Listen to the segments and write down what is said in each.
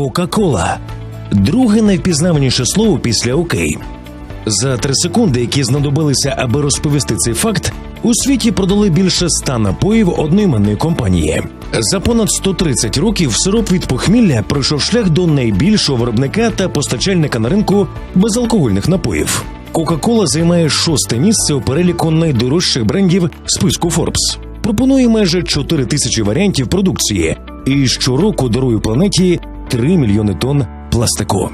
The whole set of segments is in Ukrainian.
Кока-Кола. Друге найвпізнаваніше слово після окей. За три секунди, які знадобилися, аби розповісти цей факт, у світі продали більше ста напоїв одноіменної компанії. За понад 130 років сироп від похмілля пройшов шлях до найбільшого виробника та постачальника на ринку безалкогольних напоїв. Кока-Кола займає шосте місце у переліку найдорожчих брендів списку Forbes. Пропонує майже 4 тисячі варіантів продукції і щороку дарує планеті 3 мільйони тонн пластику.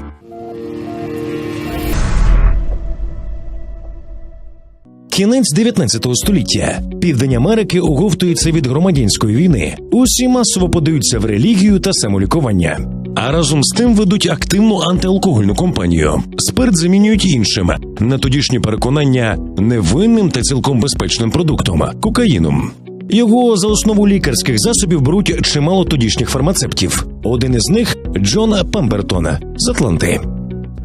Кінець 19 століття. Південь Америки оговтується від громадянської війни. Усі масово подаються в релігію та самолікування. А разом з тим ведуть активну антиалкогольну кампанію. Спирт замінюють іншим на тодішні переконання невинним та цілком безпечним продуктом кокаїном. Його за основу лікарських засобів беруть чимало тодішніх фармацевтів. Один із них Джон Пембертон з Атланти.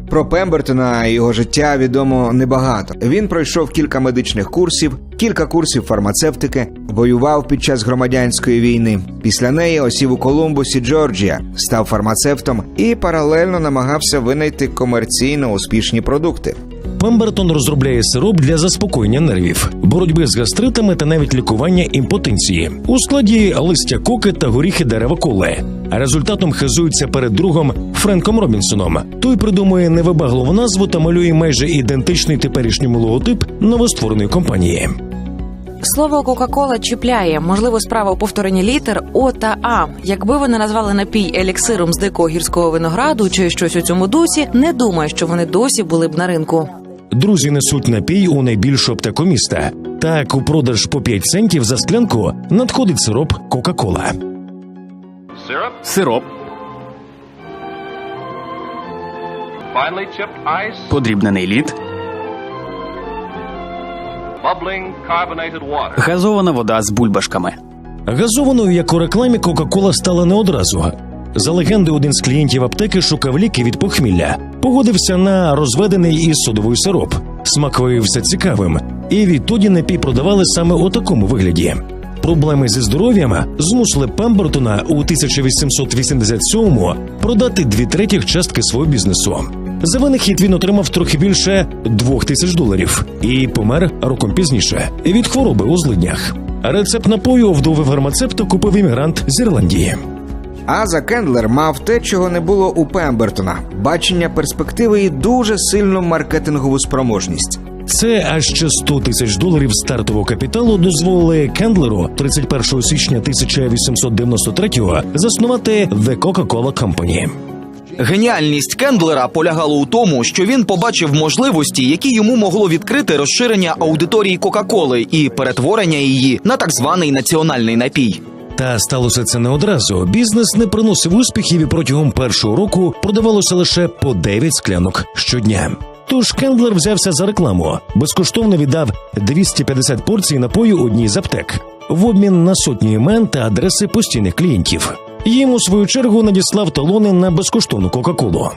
Про Пембертона і його життя відомо небагато. Він пройшов кілька медичних курсів, кілька курсів фармацевтики, воював під час громадянської війни. Після неї осів у Колумбусі, Джорджія, став фармацевтом і паралельно намагався винайти комерційно успішні продукти. Пембертон розробляє сироп для заспокоєння нервів, боротьби з гастритами та навіть лікування імпотенції у складі листя коки та горіхи дерева коли. А результатом хизується перед другом Френком Робінсоном. Той придумує невибагливу назву та малює майже ідентичний теперішньому логотип новоствореної компанії. Слово Кока-Кола чіпляє. Можливо, справа у повторенні літер О та А. Якби вони назвали напій еліксиром з дикого гірського винограду чи щось у цьому дусі, не думаю, що вони досі були б на ринку. Друзі несуть напій у найбільшу аптеку міста. Так, у продаж по 5 центів за склянку надходить сироп Кока-Кола. Сироп, chipped подрібнений лід, газована вода з бульбашками. Газованою, як у рекламі, Кока-Кола стала не одразу. За легендою, один з клієнтів аптеки шукав ліки від похмілля, погодився на розведений із содовою сироп. Смак виявився цікавим, і відтоді напій продавали саме у такому вигляді. Проблеми зі здоров'ям змусили Пембертона у 1887-му продати дві третіх частки свого бізнесу. За винахід він отримав трохи більше двох тисяч доларів і помер роком пізніше від хвороби у злиднях. Рецепт напою вдови фармацевта купив іммігрант з Ірландії. Аза Кендлер мав те, чого не було у Пембертона: бачення перспективи і дуже сильну маркетингову спроможність. Це аж ще 100 тисяч доларів стартового капіталу дозволили Кендлеру 31 січня 1893-го заснувати The Coca-Cola Company. Геніальність Кендлера полягала у тому, що він побачив можливості, які йому могло відкрити розширення аудиторії Кока-Коли і перетворення її на так званий національний напій. Та сталося це не одразу. Бізнес не приносив успіхів і протягом першого року продавалося лише по 9 склянок щодня. Тож Кендлер взявся за рекламу, безкоштовно віддав 250 порцій напою одній з аптек в обмін на сотні імен та адреси постійних клієнтів. Їм у свою чергу надіслав талони на безкоштовну Кока-Колу.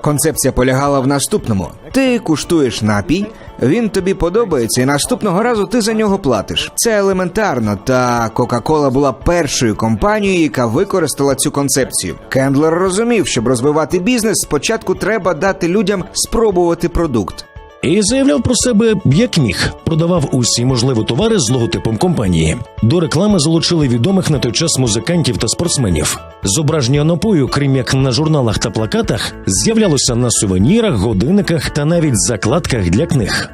Концепція полягала в наступному: ти куштуєш напій, він тобі подобається, і наступного разу ти за нього платиш. Це елементарно. Та Кока-Кола була першою компанією, яка використала цю концепцію. Кендлер розумів, щоб розвивати бізнес, спочатку треба дати людям спробувати продукт. І заявляв про себе як міг, продавав усі можливі товари з логотипом компанії. До реклами залучили відомих на той час музикантів та спортсменів. Зображення напою, крім як на журналах та плакатах, з'являлося на сувенірах, годинниках та навіть закладках для книг.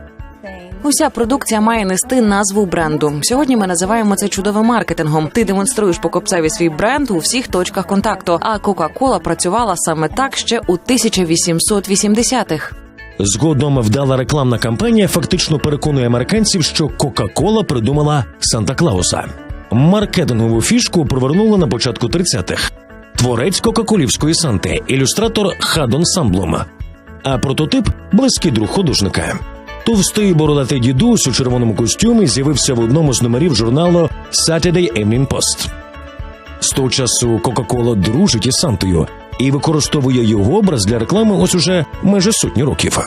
Уся продукція має нести назву бренду. Сьогодні ми називаємо це чудовим маркетингом. Ти демонструєш покупцеві свій бренд у всіх точках контакту. А Кока-Кола працювала саме так ще у 1880-х. Згодом вдала рекламна кампанія фактично переконує американців, що Кока-Кола придумала Санта Клауса. Маркетингову фішку провернули на початку 30-х. Творець Кока-Колівської Санти, ілюстратор Хадон Самблом. А прототип близький друг художника. Товстий бородатий дідусь у червоному костюмі з'явився в одному з номерів журналу Saturday Evening Post. З того часу Кока-Кола дружить із Сантою і використовує його образ для реклами ось уже майже сотні років.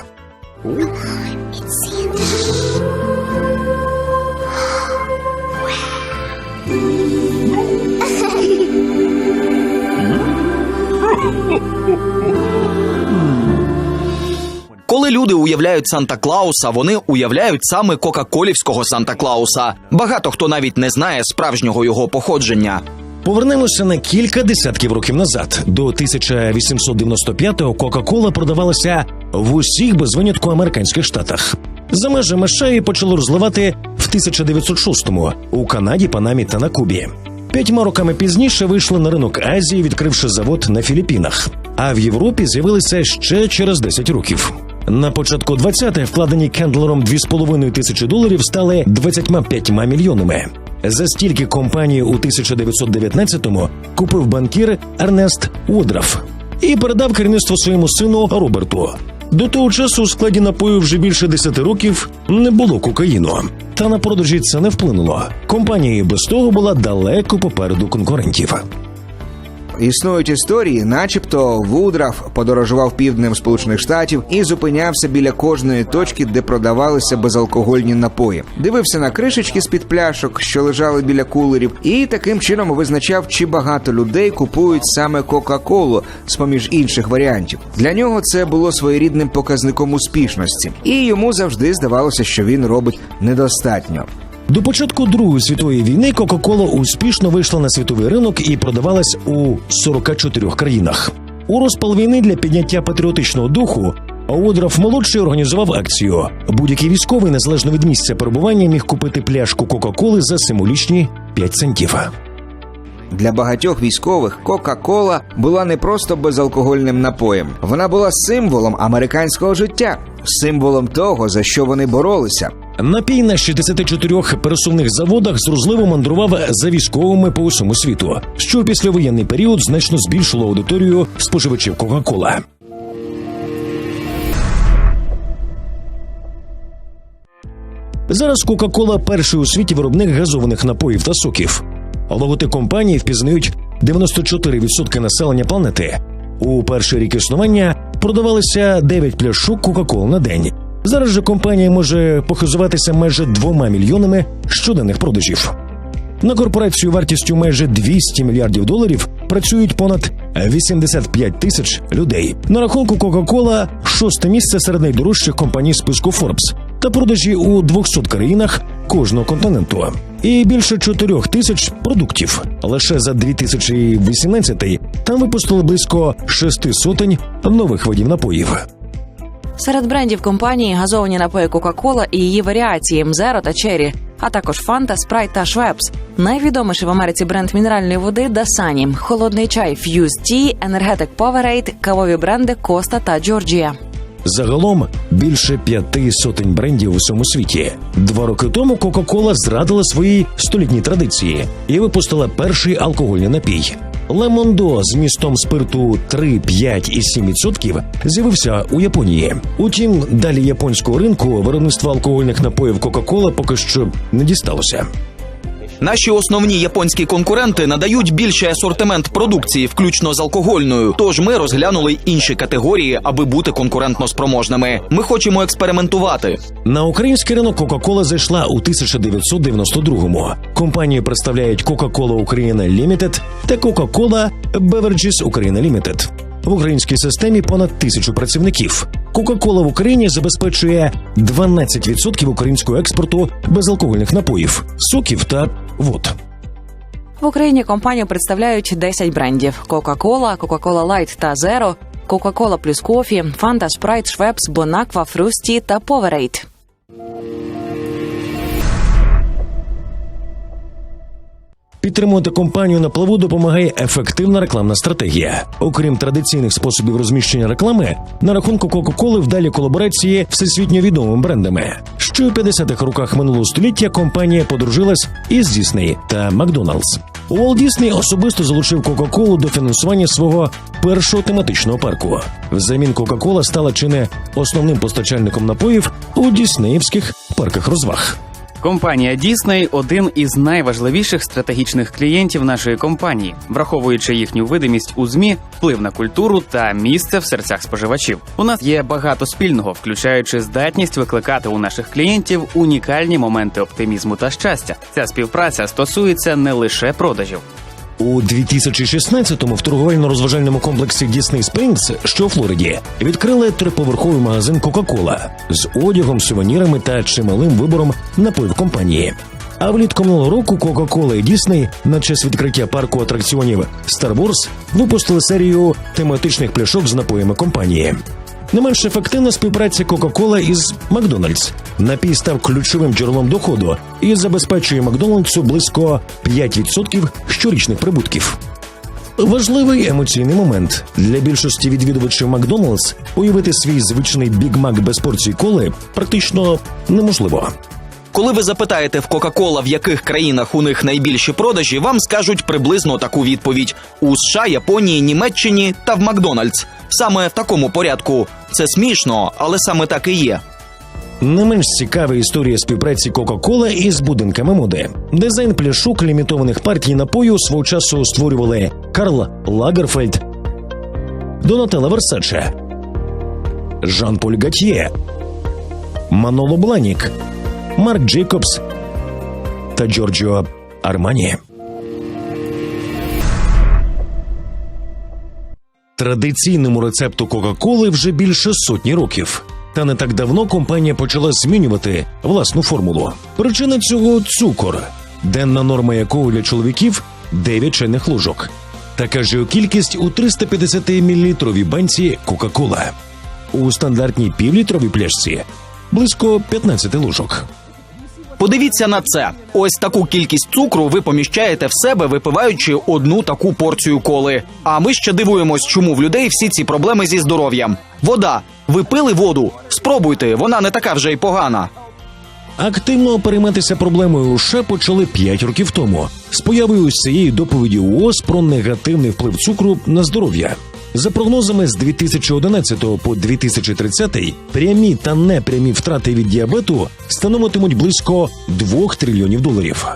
Коли люди уявляють Санта Клауса, вони уявляють саме Кока-Колівського Санта Клауса. Багато хто навіть не знає справжнього його походження. Повернемося на кілька десятків років назад. До 1895-го Кока-Кола продавалася в усіх без винятку американських штатах. За межами США її почало розливати в 1906-му у Канаді, Панамі та на Кубі. П'ятьма роками пізніше вийшли на ринок Азії, відкривши завод на Філіппінах. А в Європі з'явилися ще через 10 років. На початку 20-х вкладені Кендлером 2,5 тисячі доларів стали 25 мільйонами. За стільки компанії у 1919-му купив банкір Ернест Удраф і передав керівництво своєму сину Роберту. До того часу у складі напою вже більше 10 років не було кокаїну. Та на продажі це не вплинуло. Компанія і без того була далеко попереду конкурентів. Існують історії, начебто Вудраф подорожував півднем Сполучених Штатів і зупинявся біля кожної точки, де продавалися безалкогольні напої. Дивився на кришечки з під пляшок, що лежали біля кулерів, і таким чином визначав, чи багато людей купують саме Кока-Колу з поміж інших варіантів. Для нього це було своєрідним показником успішності, і йому завжди здавалося, що він робить недостатньо. До початку Другої світової війни Кока-Кола успішно вийшла на світовий ринок і продавалась у 44 країнах. У розпал війни для підняття патріотичного духу Оудраф молодший організував акцію. Будь-який військовий, незалежно від місця перебування, міг купити пляшку Кока-Коли за символічні 5 центів. Для багатьох військових Кока-Кола була не просто безалкогольним напоєм, вона була символом американського життя, символом того, за що вони боролися. Напій на 64 пересувних заводах з розливом мандрував за військовими по усьому світу, що післявоєнний період значно збільшило аудиторію споживачів Кока-Кола. Зараз Кока-Кола перший у світі виробник газованих напоїв та соків. Логотип компанії впізнають 94% населення планети. У перший рік існування продавалися 9 пляшок Кока-Кол на день. Зараз же компанія може похизуватися майже двома мільйонами щоденних продажів. На корпорацію вартістю майже 200 мільярдів доларів працюють понад 85 тисяч людей. На рахунку Coca-Cola шосте місце серед найдорожчих компаній списку Forbes та продажі у 200 країнах кожного континенту. І більше 4 тисяч продуктів. Лише за 2018 там випустили близько шести сотень нових видів напоїв. Серед брендів компанії газовані напої Coca-Cola і її варіації Мзеро та Черрі, а також Фанта, Спрайт та Швепс. Найвідоміший в Америці бренд мінеральної води Dasani, холодний чай Fuse Tea, енергетик Powerade, кавові бренди Коста та Джорджія. Загалом більше п'яти сотень брендів у всьому світі. Два роки тому Кока-Кола зрадила свої столітні традиції і випустила перший алкогольний напій. Лемондо з містом спирту 3, 5 і 7% з'явився у Японії. Утім, далі японського ринку виробництво алкогольних напоїв Кока-Кола поки що не дісталося. Наші основні японські конкуренти надають більший асортимент продукції, включно з алкогольною. Тож ми розглянули інші категорії, аби бути конкурентно спроможними. Ми хочемо експериментувати. На український ринок Кока-Кола зайшла у 1992-му. Компанію представляють Coca-Cola Україна Limited та Coca-Cola Beverages Україна Limited. В українській системі понад тисячу працівників. Кока-Кола в Україні забезпечує 12% українського експорту безалкогольних напоїв, соків та вод. В Україні компанію представляють 10 брендів: Кока-Кола, Кока-Кола Лайт та Зеро, Кока-Кола плюс кофі, Фанта Спрайт, Швепс, Бонаква, Фрусті та Powerade. Підтримувати компанію на плаву допомагає ефективна рекламна стратегія. Окрім традиційних способів розміщення реклами, на рахунку Кока-Коли вдалі колаборації всесвітньо відомими брендами. Ще у 50-х роках минулого століття компанія подружилась із Дісней та Макдоналдс. Уолт Дісней особисто залучив Кока-Колу до фінансування свого першого тематичного парку. Взамін Кока-Кола стала чи не основним постачальником напоїв у діснеївських парках розваг. Компанія Disney – один із найважливіших стратегічних клієнтів нашої компанії, враховуючи їхню видимість у змі, вплив на культуру та місце в серцях споживачів. У нас є багато спільного, включаючи здатність викликати у наших клієнтів унікальні моменти оптимізму та щастя. Ця співпраця стосується не лише продажів. У 2016-му в торговельно-розважальному комплексі Дісней Спрінгс, що у Флориді, відкрили триповерховий магазин Кока-Кола з одягом, сувенірами та чималим вибором напоїв компанії. А влітку минулого року Кока-Кола і Дісней на час відкриття парку атракціонів Star Wars випустили серію тематичних пляшок з напоями компанії. Не менш ефективна співпраця Кока-Кола із Макдональдс. Напій став ключовим джерелом доходу і забезпечує Макдональдсу близько 5% щорічних прибутків. Важливий емоційний момент для більшості відвідувачів Макдоналдс уявити свій звичний Біг Мак без порції коли практично неможливо. Коли ви запитаєте в Кока-Кола, в яких країнах у них найбільші продажі, вам скажуть приблизно таку відповідь: у США, Японії, Німеччині та в Макдональдс. Саме в такому порядку. Це смішно, але саме так і є. Не менш цікава історія співпраці Кока-Кола із будинками моди. Дизайн пляшок лімітованих партій напою свого часу створювали Карл Лагерфельд, Донателла Версаче, Жан-Поль Гатьє, Маноло Бланік, Марк Джейкобс та Джорджіо Армані. Традиційному рецепту Кока-Коли вже більше сотні років. Та не так давно компанія почала змінювати власну формулу. Причина цього цукор, денна норма якого для чоловіків 9 чайних ложок. Така ж кількість у 350 мл банці Кока-Кола. У стандартній півлітровій пляшці близько 15 ложок. Подивіться на це. Ось таку кількість цукру ви поміщаєте в себе, випиваючи одну таку порцію коли. А ми ще дивуємось, чому в людей всі ці проблеми зі здоров'ям. Вода. Ви пили воду? Спробуйте, вона не така вже й погана. Активно перейматися проблемою у почали 5 років тому з появою цієї доповіді УОЗ про негативний вплив цукру на здоров'я. За прогнозами з 2011 по 2030 прямі та непрямі втрати від діабету становитимуть близько 2 трильйонів доларів.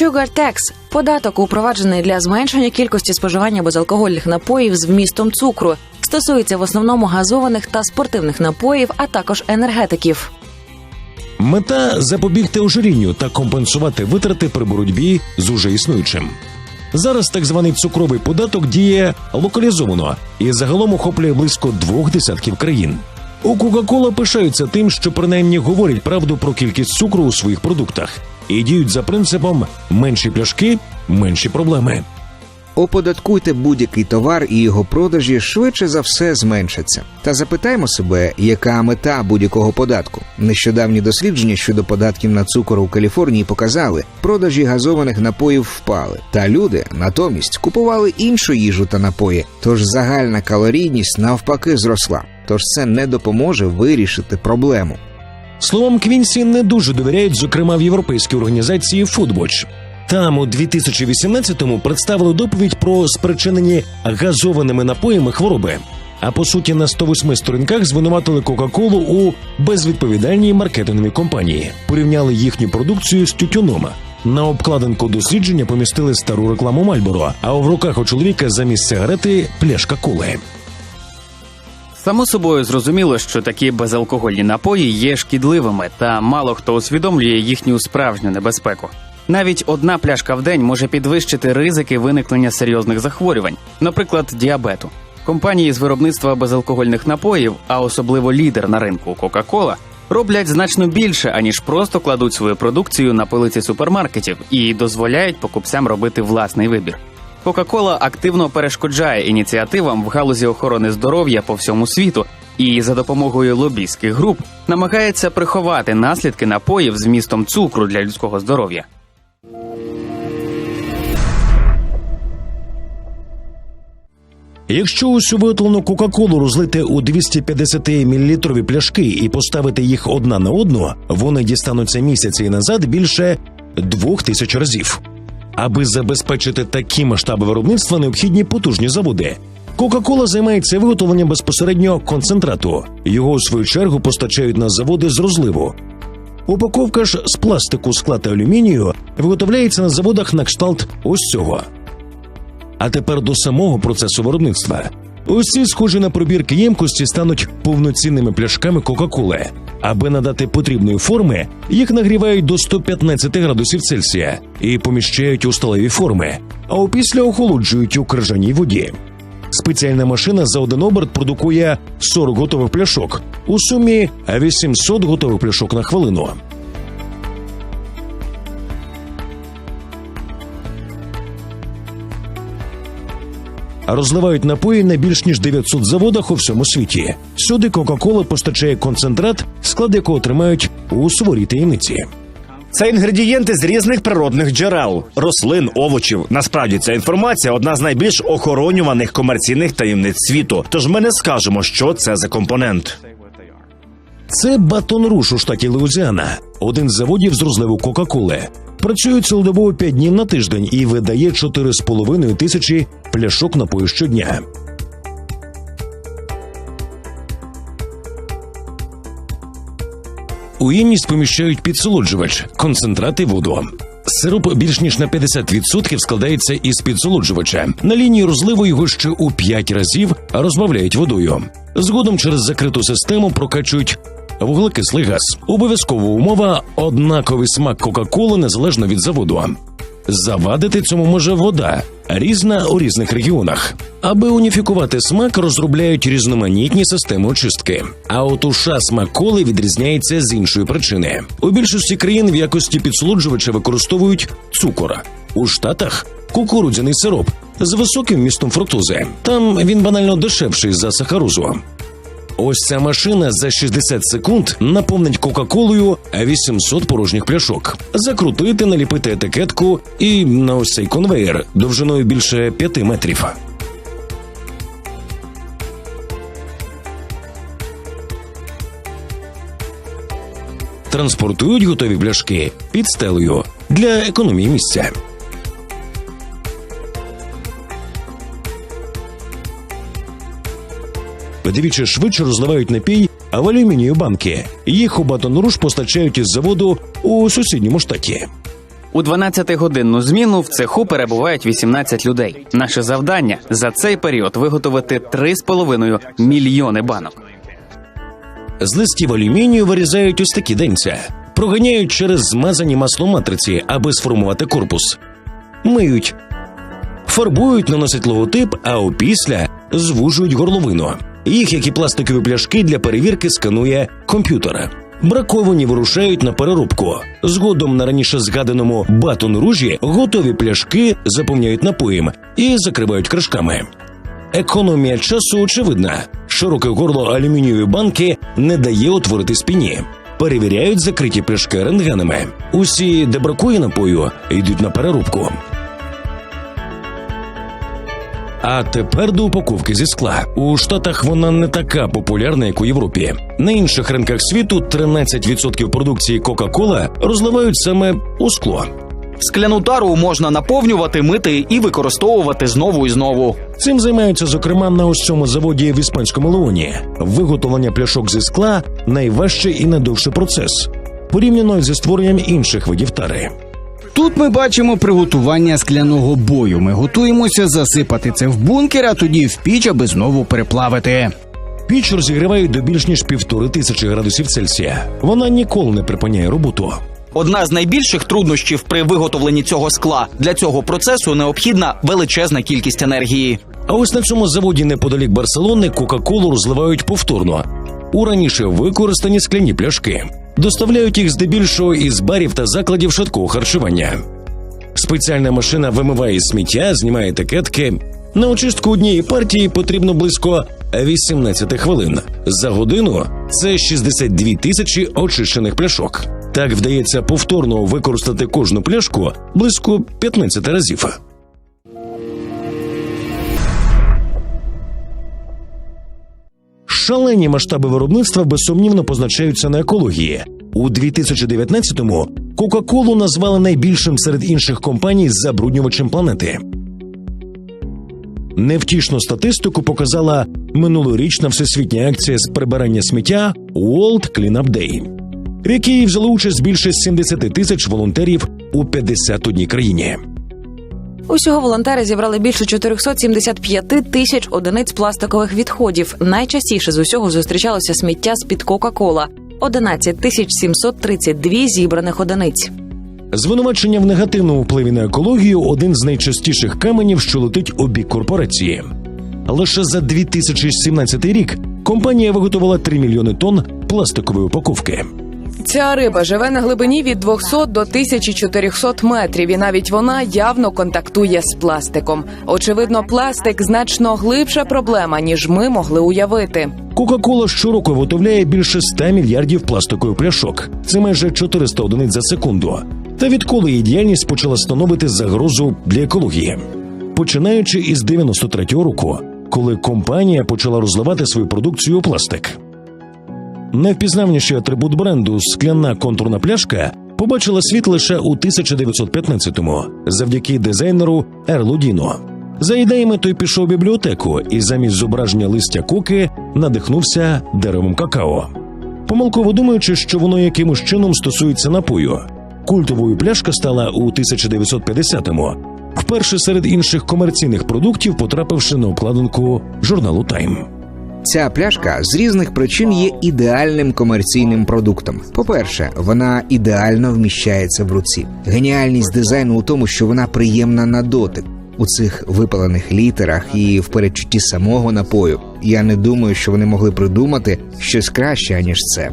Sugar Tax – податок, упроваджений для зменшення кількості споживання безалкогольних напоїв з вмістом цукру. Стосується в основному газованих та спортивних напоїв, а також енергетиків. Мета запобігти ожирінню та компенсувати витрати при боротьбі з уже існуючим. Зараз так званий цукровий податок діє локалізовано і загалом охоплює близько двох десятків країн. У Кока-Кола пишаються тим, що принаймні говорять правду про кількість цукру у своїх продуктах і діють за принципом менші пляшки, менші проблеми. Оподаткуйте будь-який товар і його продажі швидше за все зменшаться. Та запитаймо себе, яка мета будь-якого податку. Нещодавні дослідження щодо податків на цукор у Каліфорнії показали, продажі газованих напоїв впали, та люди натомість купували іншу їжу та напої. Тож загальна калорійність навпаки зросла. Тож це не допоможе вирішити проблему. Словом, Квінсі не дуже довіряють, зокрема в європейській організації Foodwatch. Там у 2018-му представили доповідь про спричинені газованими напоями хвороби. А по суті, на 108 сторінках звинуватили Кока-Колу у безвідповідальній маркетинговій компанії, порівняли їхню продукцію з тютюном. На обкладинку дослідження помістили стару рекламу Мальборо, а в руках у чоловіка замість сигарети пляшка коли. Само собою зрозуміло, що такі безалкогольні напої є шкідливими, та мало хто усвідомлює їхню справжню небезпеку. Навіть одна пляшка в день може підвищити ризики виникнення серйозних захворювань, наприклад, діабету. Компанії з виробництва безалкогольних напоїв, а особливо лідер на ринку Coca-Cola, роблять значно більше, аніж просто кладуть свою продукцію на полиці супермаркетів і дозволяють покупцям робити власний вибір. Coca-Cola активно перешкоджає ініціативам в галузі охорони здоров'я по всьому світу і за допомогою лобійських груп намагається приховати наслідки напоїв з вмістом цукру для людського здоров'я. Якщо усю виготовлену Кока-Колу розлити у 250 мл пляшки і поставити їх одна на одну, вони дістануться місяці і назад більше двох тисяч разів. Аби забезпечити такі масштаби виробництва, необхідні потужні заводи. Кока-Кола займається виготовленням безпосередньо концентрату. Його у свою чергу постачають на заводи з розливу. Упаковка ж з пластику, скла та алюмінію виготовляється на заводах на кшталт ось цього. А тепер до самого процесу виробництва. Ці схожі на пробірки ємкості стануть повноцінними пляшками Кока-Коли. Аби надати потрібної форми, їх нагрівають до 115 градусів Цельсія і поміщають у сталеві форми, а опісля охолоджують у крижаній воді. Спеціальна машина за один оберт продукує 40 готових пляшок, у сумі 800 готових пляшок на хвилину. Розливають напої на більш ніж 900 заводах у всьому світі. Сюди Кока-Кола постачає концентрат, склад якого тримають у суворій таємниці. Це інгредієнти з різних природних джерел, рослин, овочів. Насправді ця інформація одна з найбільш охоронюваних комерційних таємниць світу. Тож ми не скажемо, що це за компонент. Це Батон Руш у штаті Луїзіана, один з заводів з розливу Кока-Коли. Працює цілодобово 5 днів на тиждень і видає 4,5 тисячі пляшок напою щодня. У ємність поміщають підсолоджувач, концентрат і воду. Сироп більш ніж на 50% складається із підсолоджувача. На лінії розливу його ще у 5 разів розбавляють водою. Згодом через закриту систему прокачують вуглекислий газ. Обов'язкова умова однаковий смак Кока-Коли незалежно від заводу. Завадити цьому може вода, різна у різних регіонах. Аби уніфікувати смак, розробляють різноманітні системи очистки. А от уша смак коли відрізняється з іншої причини. У більшості країн в якості підсолоджувача використовують цукор. У штатах кукурудзяний сироп з високим вмістом фруктози. Там він банально дешевший за сахарозу. Ось ця машина за 60 секунд наповнить Кока-Колою 800 порожніх пляшок. Закрутити, наліпити етикетку і на ось цей конвеєр довжиною більше 5 метрів. Транспортують готові пляшки під стелею для економії місця. Вдвічі швидше розливають напій в алюмінію банки. Їх у Батон-Руш постачають із заводу у сусідньому штаті. У 12-годинну зміну в цеху перебувають 18 людей. Наше завдання за цей період виготовити 3,5 мільйони банок. З листів алюмінію вирізають ось такі денця, проганяють через змазані маслом матриці, аби сформувати корпус. Миють, фарбують, наносять логотип, а опісля звужують горловину. Їх, як і пластикові пляшки, для перевірки сканує комп'ютер. Браковані вирушають на переробку. Згодом на раніше згаданому батон ружі готові пляшки заповняють напоєм і закривають кришками. Економія часу очевидна. Широке горло алюмінієвої банки не дає утворити спіні. Перевіряють закриті пляшки рентгенами. Усі, де бракує напою, йдуть на переробку. А тепер до упаковки зі скла. У Штатах вона не така популярна, як у Європі. На інших ринках світу 13% продукції Кока-Кола розливають саме у скло. Скляну тару можна наповнювати, мити і використовувати знову і знову. Цим займаються зокрема на ось цьому заводі в іспанському Леоні. Виготовлення пляшок зі скла найважчий і найдовший процес, порівняно зі створенням інших видів тари. Тут ми бачимо приготування скляного бою. Ми готуємося засипати це в бункер, а тоді в піч, аби знову переплавити. Піч розігрівають до більш ніж півтори тисячі градусів Цельсія. Вона ніколи не припиняє роботу. Одна з найбільших труднощів при виготовленні цього скла для цього процесу необхідна величезна кількість енергії. А ось на цьому заводі неподалік Барселони Кока-Колу розливають повторно у раніше використані скляні пляшки. Доставляють їх здебільшого із барів та закладів швидкого харчування. Спеціальна машина вимиває сміття, знімає етикетки. На очистку однієї партії потрібно близько 18 хвилин. За годину це 62 тисячі очищених пляшок. Так вдається повторно використати кожну пляшку близько 15 разів. Шалені масштаби виробництва безсумнівно позначаються на екології. У 2019-му Кока-Колу назвали найбільшим серед інших компаній забруднювачем планети. Невтішну статистику показала минулорічна всесвітня акція з прибирання сміття World Cleanup Day, в якій взяли участь більше 70 тисяч волонтерів у 51 країні. Усього волонтери зібрали більше 475 тисяч одиниць пластикових відходів. Найчастіше з усього зустрічалося сміття з під Кока-Кола. 11 тисяч 732 зібраних одиниць. Звинувачення в негативному впливі на екологію один з найчастіших каменів, що летить у бік корпорації. Лише за 2017 рік компанія виготовила 3 мільйони тонн пластикової упаковки. Ця риба живе на глибині від 200 до 1400 метрів, і навіть вона явно контактує з пластиком. Очевидно, пластик значно глибша проблема, ніж ми могли уявити. Кока-кола щороку виготовляє більше 100 мільярдів пластикових пляшок. Це майже 400 одиниць за секунду. Та відколи її діяльність почала становити загрозу для екології, починаючи із 93-го року, коли компанія почала розливати свою продукцію у пластик. Найвпізнавніший атрибут бренду скляна контурна пляшка побачила світ лише у 1915-му завдяки дизайнеру Ерлу Діно. За ідеями той пішов у бібліотеку і замість зображення листя коки надихнувся деревом какао. Помилково думаючи, що воно якимось чином стосується напою. Культовою пляшка стала у 1950-му, вперше серед інших комерційних продуктів, потрапивши на обкладинку журналу Тайм. Ця пляшка з різних причин є ідеальним комерційним продуктом. По-перше, вона ідеально вміщається в руці. Геніальність дизайну у тому, що вона приємна на дотик. У цих випалених літерах і в передчутті самого напою. Я не думаю, що вони могли придумати щось краще, аніж це.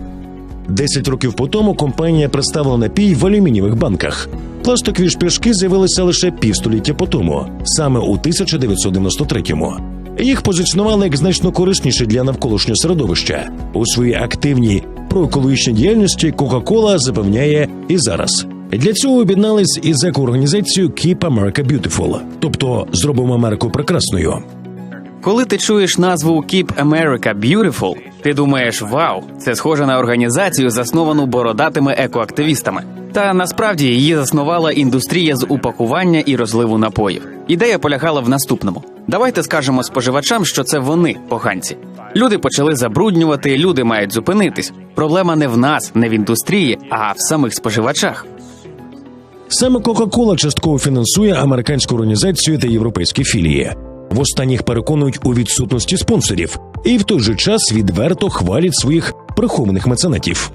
Десять років по тому компанія представила напій в алюмінієвих банках. Пластикові ж пляшки з'явилися лише півстоліття по тому, саме у 1993-му. Їх позиціонували як значно корисніші для навколишнього середовища. У своїй активній проекологічній діяльності Coca-Cola запевняє і зараз. Для цього об'єднались із екоорганізацією Keep America Beautiful, тобто зробимо Америку прекрасною. Коли ти чуєш назву Keep America Beautiful, ти думаєш, вау, це схоже на організацію, засновану бородатими екоактивістами. Та насправді її заснувала індустрія з упакування і розливу напоїв. Ідея полягала в наступному: давайте скажемо споживачам, що це вони поганці. Люди почали забруднювати, люди мають зупинитись. Проблема не в нас, не в індустрії, а в самих споживачах. Саме Coca-Cola частково фінансує американську організацію та європейські філії. В останніх переконують у відсутності спонсорів і в той же час відверто хвалять своїх прихованих меценатів.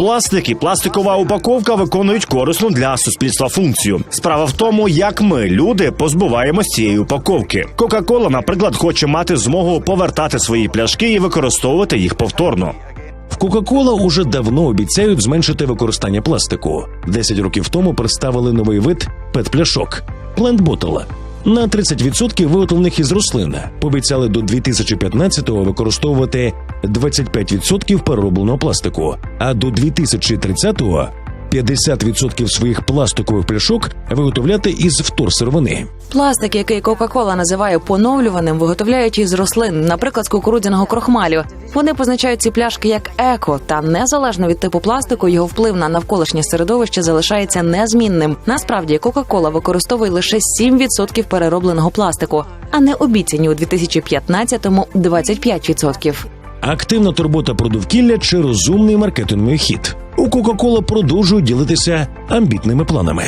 Пластик і пластикова упаковка виконують корисну для суспільства функцію. Справа в тому, як ми, люди, позбуваємось цієї упаковки. Кока-кола, наприклад, хоче мати змогу повертати свої пляшки і використовувати їх повторно. В Coca-Cola уже давно обіцяють зменшити використання пластику. Десять років тому представили новий вид пет-пляшок Bottle. На 30% виготовлених із рослин пообіцяли до 2015-го використовувати 25% переробленого пластику, а до 2030-го 50% своїх пластикових пляшок виготовляти із вторсировини. Пластик, який Кока-Кола називає поновлюваним, виготовляють із рослин, наприклад, з кукурудзяного крохмалю. Вони позначають ці пляшки як еко, та незалежно від типу пластику, його вплив на навколишнє середовище залишається незмінним. Насправді, Кока-Кола використовує лише 7% переробленого пластику, а не обіцяні у 2015-му 25%. Активна турбота про довкілля чи розумний маркетинговий хід. У Coca-Cola продовжують ділитися амбітними планами.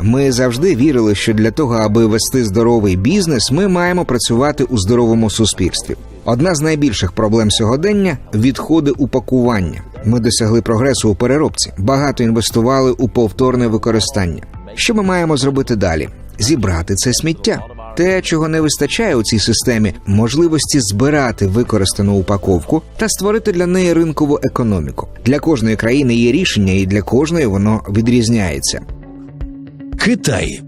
Ми завжди вірили, що для того, аби вести здоровий бізнес, ми маємо працювати у здоровому суспільстві. Одна з найбільших проблем сьогодення відходи упакування. Ми досягли прогресу у переробці, багато інвестували у повторне використання. Що ми маємо зробити далі? Зібрати це сміття. Те, чого не вистачає у цій системі, можливості збирати використану упаковку та створити для неї ринкову економіку. Для кожної країни є рішення, і для кожної воно відрізняється. Китай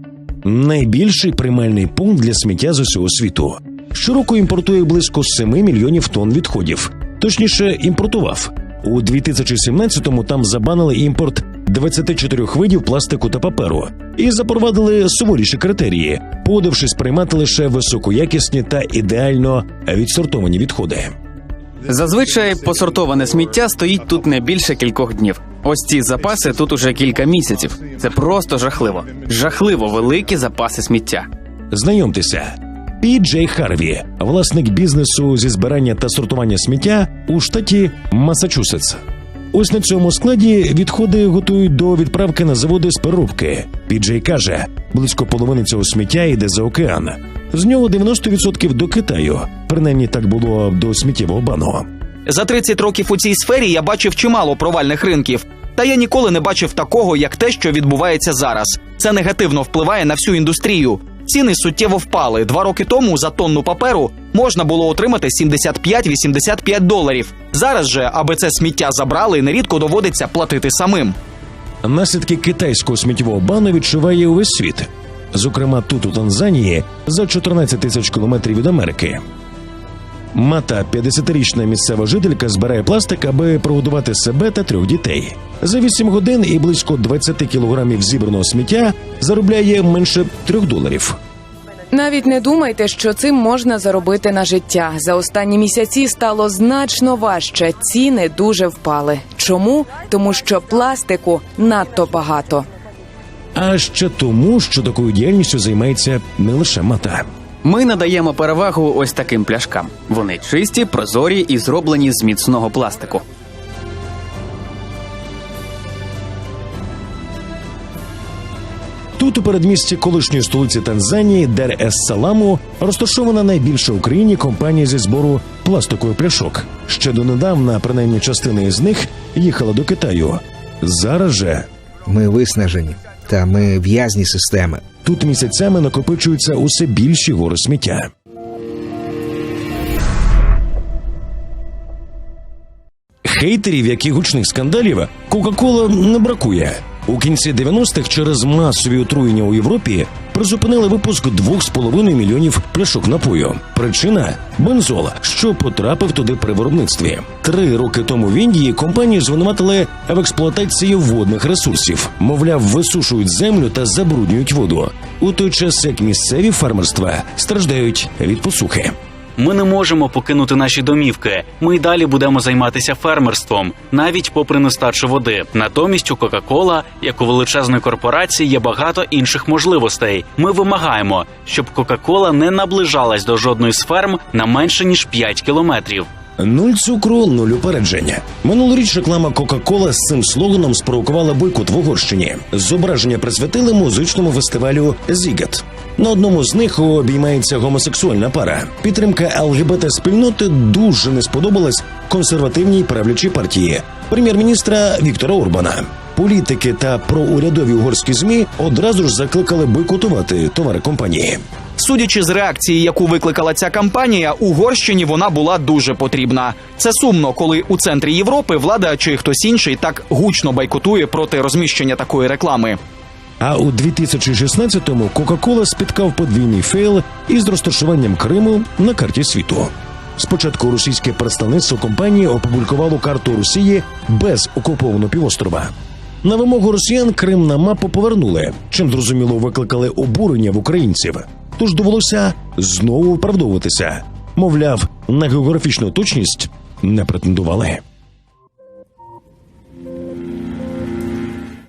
найбільший приймальний пункт для сміття з усього світу. Щороку імпортує близько 7 мільйонів тонн відходів. Точніше, імпортував. У 2017-му там забанили імпорт 24 видів пластику та паперу і запровадили суворіші критерії, погодившись приймати лише високоякісні та ідеально відсортовані відходи. Зазвичай посортоване сміття стоїть тут не більше кількох днів. Ось ці запаси тут уже кілька місяців. Це просто жахливо. Жахливо великі запаси сміття. Знайомтеся, Пі Джей Харві, власник бізнесу зі збирання та сортування сміття у штаті Масачусетс. Ось на цьому складі відходи готують до відправки на заводи з переробки. Піджей каже, близько половини цього сміття йде за океан. З нього 90% до Китаю. Принаймні так було до сміттєвого бану. За 30 років у цій сфері я бачив чимало провальних ринків. Та я ніколи не бачив такого, як те, що відбувається зараз. Це негативно впливає на всю індустрію. Ціни суттєво впали. Два роки тому за тонну паперу можна було отримати 75-85 доларів. Зараз же, аби це сміття забрали, нерідко доводиться платити самим. Наслідки китайського сміттєвого бану відчуває увесь світ. Зокрема, тут у Танзанії за 14 тисяч кілометрів від Америки. Мата, 50-річна місцева жителька, збирає пластик, аби прогодувати себе та трьох дітей. За 8 годин і близько 20 кілограмів зібраного сміття заробляє менше 3 доларів. Навіть не думайте, що цим можна заробити на життя. За останні місяці стало значно важче. Ціни дуже впали. Чому? Тому що пластику надто багато. А ще тому, що такою діяльністю займається не лише мата. Ми надаємо перевагу ось таким пляшкам. Вони чисті, прозорі і зроблені з міцного пластику. Тут у передмісті колишньої столиці Танзанії, Дер ес Саламу, розташована найбільша в Україні компанія зі збору пластикових пляшок. Ще донедавна, принаймні частина із них їхала до Китаю. Зараз же Ми виснажені, та в'язні системи. тут місяцями накопичуються усе більші гори сміття. Хейтерів, як і гучних скандалів, Кока-Кола не бракує. У кінці 90-х через масові отруєння у Європі призупинили випуск 2,5 мільйонів пляшок напою. Причина бензол, що потрапив туди при виробництві. Три роки тому в Індії компанію звинуватили в експлуатації водних ресурсів. Мовляв, висушують землю та забруднюють воду. У той час як місцеві фермерства страждають від посухи. Ми не можемо покинути наші домівки. Ми й далі будемо займатися фермерством, навіть попри нестачу води. Натомість у Кока-Кола, як у величезної корпорації, є багато інших можливостей. Ми вимагаємо, щоб Кока-Кола не наближалась до жодної з ферм на менше ніж 5 кілометрів. Нуль цукру, нуль упередження. Минулоріч реклама Кока-Кола з цим слоганом спровокувала бойкот в Угорщині. Зображення присвятили музичному фестивалю Зігет. На одному з них обіймається гомосексуальна пара. Підтримка ЛГБТ спільноти дуже не сподобалась консервативній правлячій партії прем'єр-міністра Віктора Орбана. Політики та проурядові угорські змі одразу ж закликали бойкотувати товари компанії. Судячи з реакції, яку викликала ця кампанія, Угорщині вона була дуже потрібна. Це сумно, коли у центрі Європи влада чи хтось інший так гучно байкотує проти розміщення такої реклами. А у 2016-му Кока-Кола спіткав подвійний фейл із розташуванням Криму на карті світу. Спочатку російське представництво компанії опублікувало карту Росії без окупованого півострова. На вимогу росіян Крим на мапу повернули, чим зрозуміло викликали обурення в українців. Тож довелося знову виправдовуватися. Мовляв, на географічну точність не претендували.